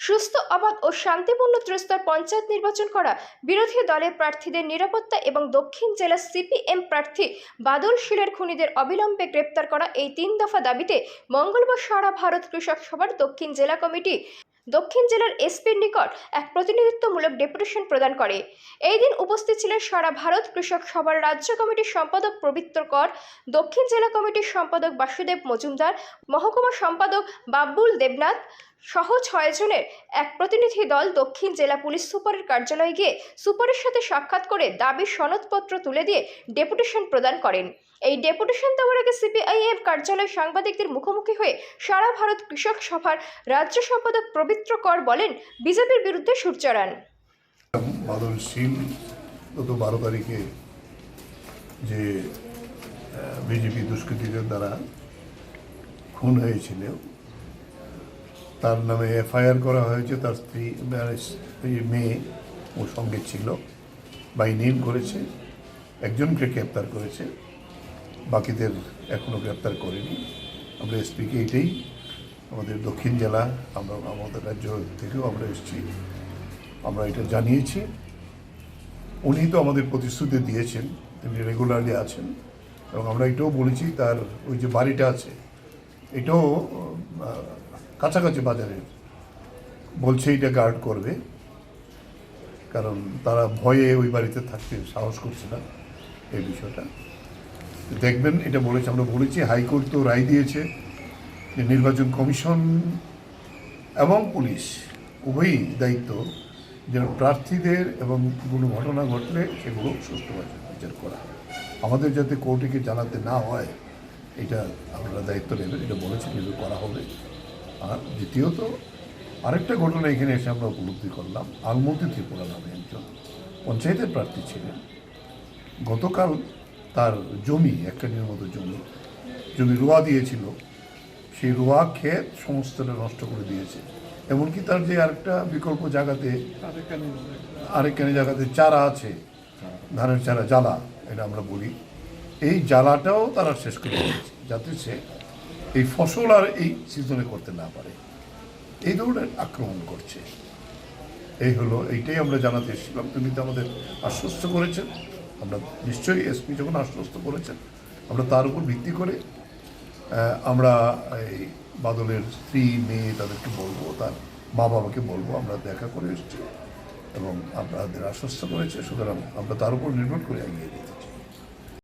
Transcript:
সুস্থ, অবাধ ও শান্তিপূর্ণ ত্রিস্তর পঞ্চায়েত নির্বাচন করা বিরোধী দলের প্রার্থীদের নিরাপত্তা এবং দক্ষিণ জেলা সিপিএম প্রার্থী বাদল শিলের খুনিদের অবিলম্বে গ্রেপ্তার করা এই তিন দফা দাবিতে মঙ্গলবার সারা ভারত কৃষক সভার দক্ষিণ জেলা কমিটি, দক্ষিণ জেলার এসপির নিকট এক প্রতিনিধিত্বমূলক ডেপুটেশন প্রদান করে। এই দিন উপস্থিত ছিলেন সারা ভারত কৃষক সভার রাজ্য কমিটির সম্পাদক পবিত্র কর, দক্ষিণ জেলা কমিটির সম্পাদক বাসুদেব মজুমদার, মহকুমা সম্পাদক বাবুল দেবনাথ সহ ছয়জনের এক প্রতিনিধি দল দক্ষিণ জেলা পুলিশ সুপারের কার্যালয়ে গিয়ে সুপারের সাথে সাক্ষাৎ করে দাবির সনদপত্র তুলে দিয়ে ডেপুটেশন প্রদান করেন। এই ডেপুটেশন দেওয়ার আগে সিপিআইএম কার্যালয় সাংবাদিকদের মুখোমুখি হয়ে সারা ভারত কৃষক সভার রাজ্য সম্পাদক পবিত্র কর বলেন, বিজেপির বিরুদ্ধে সুর চড়ান। বাদল শীল গত বারো তারিখে যে বিজেপি দুষ্কৃতীদের দ্বারা খুন হয়েছিল তার নামে এফআইআর করা হয়েছে। তার স্ত্রী মেয়ে ওর সঙ্গে ছিল, বাই নেম করেছে। একজনকে গ্রেপ্তার করেছে। বাকিদের এখনও গ্রেপ্তার করেনি। আমরা এসপিকে এটাই আমাদের দক্ষিণ জেলা, আমরা আমাদের রাজ্য থেকেও আমরা এসেছি। আমরা এটা জানিয়েছি। উনি তো আমাদের প্রতিশ্রুতি দিয়েছেন, তিনি রেগুলারলি আছেন। এবং আমরা এটাও বলেছি, তার ওই যে বাড়িটা আছে, এটাও কাছাকাছি বাজারের বলছে এটা গার্ড করবে। কারণ তারা ভয়ে ওই বাড়িতে থাকতে সাহস করছে না এই বিষয়টা। দেখবেন, এটা বলেছে, আমরা বলেছি, হাইকোর্ট তো রায় দিয়েছে যে নির্বাচন কমিশন এবং পুলিশ, উভয়ই দায়িত্ব যেন প্রার্থীদের এবং কোনো ঘটনা ঘটলে সেগুলো সুষ্ঠুভাবে বিচার করা। আমাদের যাতে কোর্টকে জানাতে না হয়, এটা আপনারা দায়িত্ব নেবেন, এটা বলেছেন কিন্তু করা হবে। আর দ্বিতীয়ত, আরেকটা ঘটনা এখানে এসে আমরা উপলব্ধি করলাম, আলমতি ত্রিপুরা নামে একজন পঞ্চায়েতের প্রার্থী ছিলেন। গতকাল তার জমি একখানির মতো জমি জমি রোয়া দিয়েছিল। সেই রোয়া ক্ষেত সমস্তটা নষ্ট করে দিয়েছে। এমনকি তার যে আরেকটা বিকল্প জায়গাতে, আরেকখানে জায়গাতে চারা আছে, ধানের চারা, জ্বালা, এটা আমরা বলি। এই জ্বালাটাও তারা শেষ করে দিয়েছে, যাতে সে এই ফসল আর এই সিজনে করতে না পারে। এই ধরনের আক্রমণ করছে। এই হলো, এইটাই আমরা জানাতে এসেছিলাম। তিনি তো আমাদের আশ্বস্ত করেছেন। আমরা নিশ্চয়ই এসপি যখন আশ্বস্ত করেছেন, আমরা তার উপর ভিত্তি করে আমরা এই বাদলের স্ত্রী, মেয়ে তাদেরকে বলব, তার মা বাবাকে বলব, আমরা দেখা করে এসেছি এবং আপনাদের আশ্বস্ত করেছে। সুতরাং আমরা তার উপর নির্ভর করে এগিয়ে দিতে